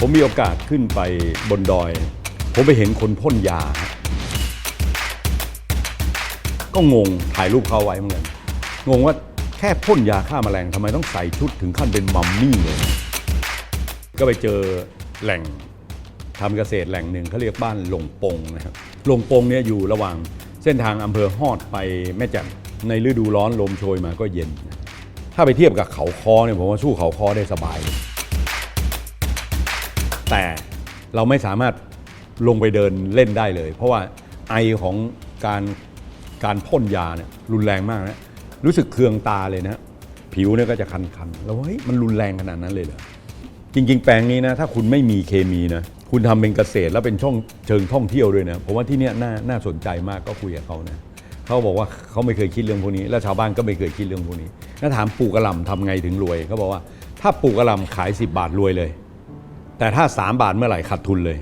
ผมมีโอกาสขึ้นไปบนดอย ผมไปเห็นคนพ่นยา ก็งงถ่ายรูปเขาไว้เหมือนกันงงว่าแค่พ่นยาฆ่าแมลงทำไมต้องใส่ชุดถึงขั้นเป็นมัมมี่เลย ก็ไปเจอแหล่งทำเกษตรแหล่งหนึ่งเขาเรียกบ้านหลงปงนะครับหลงปงเนี่ยอยู่ระหว่างเส้นทางอำเภอฮอดไปแม่แจ่มในฤดูร้อนลมโชยมาก็เย็น ถ้าไปเทียบกับเขาคอเนี่ยผมว่าสู้เขาคอได้สบายเลย เราไม่สามารถลงไปเดินเล่นได้เลย เพราะว่าไอของการการพ่นยาเนี่ยรุนแรงมากนะรู้สึกเคืองตาเลยนะผิวเนี่ยก็จะคันๆแล้วเฮ้ยมันรุนแรงขนาดนั้นเลยเหรอจริง ๆ แปลงนี้นะถ้าคุณไม่มีเคมีนะคุณทำเป็นเกษตรแล้วเป็นช่องเชิงท่องเที่ยวด้วยนะผมว่าที่เนี้ยน่าน่าสนใจมากก็คุยกับเขานะเขาบอกว่าเขาไม่เคยคิดเรื่องพวกนี้ แล้วชาวบ้านก็ไม่เคยคิดเรื่องพวกนี้ถ้าถามปลูกกระหล่ำทำไงถึงรวยเขาบอกว่าถ้าปลูกกระหล่ำขาย 10 บาทรวยเลย แต่ถ้า 3 บาทเมื่อไหร่ขาดทุนเลย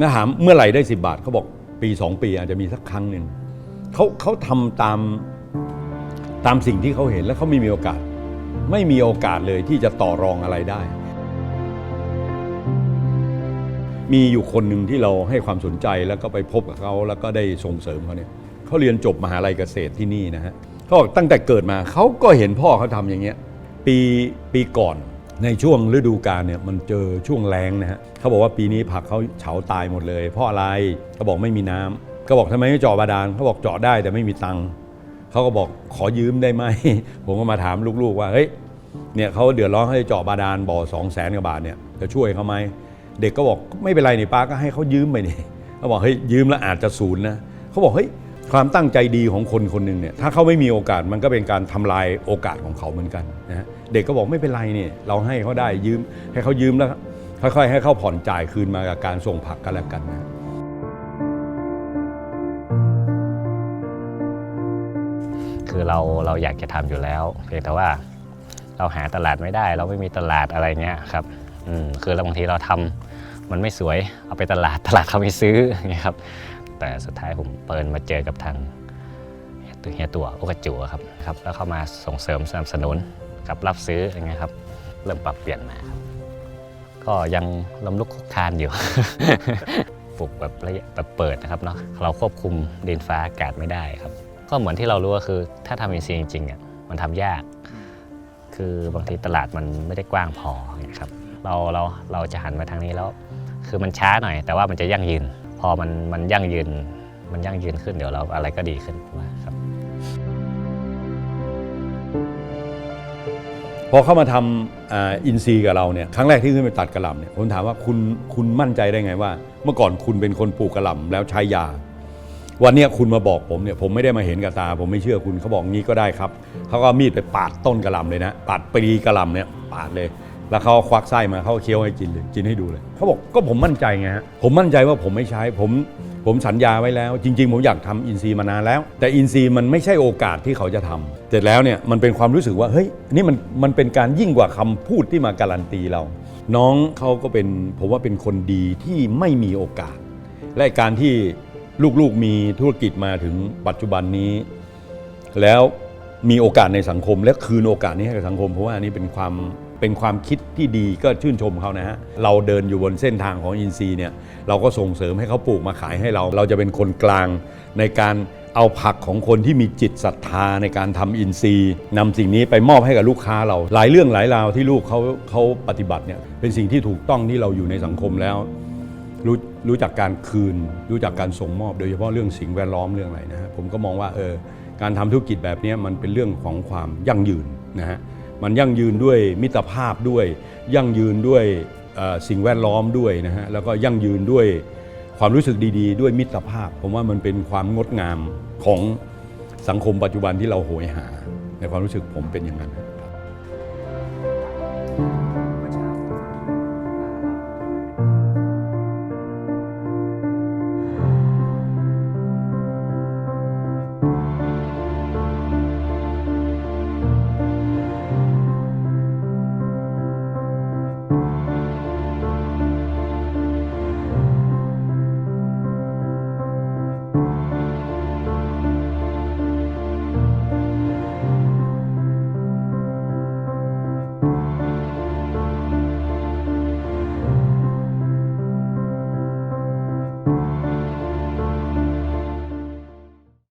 นะถามเมื่อไหร่ได้ 10 บาทเขาบอกปี 2 ปีอาจจะมีสักครั้งหนึ่งเขาเขาทำตามตามสิ่งที่เขาเห็นแล้วเขาไม่มีโอกาส ไม่มีโอกาสเลยที่จะต่อรองอะไรได้ มีอยู่คนหนึ่งที่เราให้ความสนใจแล้วก็ไปพบกับเขาแล้วก็ได้ส่งเสริมเขาเนี่ยเขาเรียนจบมหาลัยเกษตรที่นี่นะฮะเขาบอกตั้งแต่เกิดมาเขาก็เห็นพ่อเขาทำอย่างเงี้ยปีปีก่อน ในช่วงฤดูกาลเนี่ยมันเจอช่วงแรงนะฮะเขาบอกว่าปีนี้ผักเขาเฉาตายหมดเลย เพราะอะไรเขาบอกไม่มีน้ำเขาบอกทำไมไม่เจาะบาดาลเขาบอกเจาะได้แต่ไม่มีตังค์เขาก็บอกขอยืมได้ไหม ผมก็มาถามลูกๆว่าเฮ้ยเนี่ยเขาเดือดร้อนให้เจาะบาดาลบ่อสองแสนกว่าบาทเนี่ยจะช่วยเขาไหมเด็กก็บอกไม่เป็นไรนี่ป้าก็ให้เขายืมไปนี่เขาบอกเฮ้ยยืมแล้วอาจจะศูนย์นะเขาบอกเฮ้ย ความตั้งใจดีของคนคนหนึ่งเนี่ยถ้าเขาไม่มีโอกาสมันก็เป็นการทำลายโอกาสของเขาเหมือนกันนะเด็กก็บอกไม่เป็นไรเนี่ยเราให้เขาได้ยืมให้เขายืมแล้วค่อยๆ ให้เขาผ่อนจ่ายคืนมากับการส่งผักกันแล้วกันนะคือเราเราอยากจะทำอยู่แล้วเพียงแต่ว่าเราหาตลาดไม่ได้ เราไม่มีตลาดอะไรเงี้ยครับอืมคือเราบางทีเราทำมันไม่สวยเอาไปตลาดตลาดเขาไม่ซื้ออย่างเงี้ยครับ แต่สุดท้ายผมเปิดมาเจอกับทางเฮียตัวโอกาจูครับครับ แล้วเข้ามาส่งเสริมสนับสนุนกับรับซื้ออย่างเงี้ยครับ เริ่มปรับเปลี่ยนมาครับก็ยังล้มลุกคุกคานอยู่ปลูกแบบระยะแบบเปิดนะครับเนาะเราควบคุมดินฟ้าอากาศไม่ได้ครับ ก็เหมือนที่เรารู้ก็คือถ้าทำอินซีย์จริงๆอะมันทำยาก คือบางทีตลาดมันไม่ได้กว้างพอครับเราเราเราจะหันมาทางนี้แล้ว คือมันช้าหน่อย แต่ว่ามันจะยั่งยืน พอมันมันยั่งยืนมันยั่งยืนขึ้นเดี๋ยวเราอะไรก็ดีขึ้นมาครับ พอเข้ามาทำอ่าอินซีย์กับเราเนี่ยครั้งแรกที่ขึ้นไปตัดกระหล่ำเนี่ยผมถามว่าคุณคุณมั่นใจได้ไงว่า เมื่อก่อนคุณเป็นคนปลูกกระหล่ำแล้วใช้ยา วันเนี้ยคุณมาบอกผมเนี่ยผมไม่ได้มาเห็นกับตา ผมไม่เชื่อคุณเขาบอกงี้ก็ได้ครับเขาก็เอามีดไปปาดต้นกระหล่ำเลยนะปาดปลีกระหล่ำเนี่ยปาดเลย แล้วเขาควักไส้มาเขาเคี้ยวให้กินเลยกินให้ดูเลยเขาบอกก็ผมมั่นใจไงฮะผมมั่นใจว่าผมไม่ใช้ผมผมสัญญาไว้แล้ว จริง ๆ ผมอยากทำอินซีย์มานานแล้ว แต่อินซีย์มันไม่ใช่โอกาสที่เขาจะทำเสร็จแล้วเนี่ยมันเป็นความรู้สึกว่าเฮ้ยนี่มันมันเป็นการยิ่งกว่าคำพูดที่มาการันตีเรา น้องเขาก็เป็นผมว่าเป็นคนดีที่ไม่มีโอกาส และการที่ลูกๆมีธุรกิจมาถึงปัจจุบันนี้ แล้วมีโอกาสในสังคมและคืนโอกาสนี้ให้กับสังคมเพราะว่าอันนี้เป็นความ เป็นความคิดที่ดีก็ชื่นชมเขานะฮะ เราเดินอยู่บนเส้นทางของอินซีย์เนี่ยเราก็ส่งเสริมให้เขาปลูกมาขายให้เรา เราจะเป็นคนกลางในการเอาผักของคนที่มีจิตศรัทธาในการทำอินซีย์นำสิ่งนี้ไปมอบให้กับลูกค้าเรา หลายเรื่องหลายราวที่ลูกเขาเขาปฏิบัติเนี่ยเป็นสิ่งที่ถูกต้องที่เราอยู่ในสังคมแล้วรู้รู้จักการคืน รู้จักการส่งมอบ โดยเฉพาะเรื่องสิ่งแวดล้อมเรื่องอะไรนะฮะผมก็มองว่าเออการทำธุรกิจแบบนี้มันเป็นเรื่องของความยั่งยืนนะฮะ มันยั่งยืนด้วยมิตรภาพด้วย ยั่งยืนด้วยสิ่งแวดล้อมด้วยนะฮะแล้วก็ยั่งยืนด้วยความรู้สึกดีๆ ด้วยมิตรภาพ ผมว่ามันเป็นความงดงามของสังคมปัจจุบันที่เราโหยหา ในความรู้สึกผมเป็นอย่างนั้น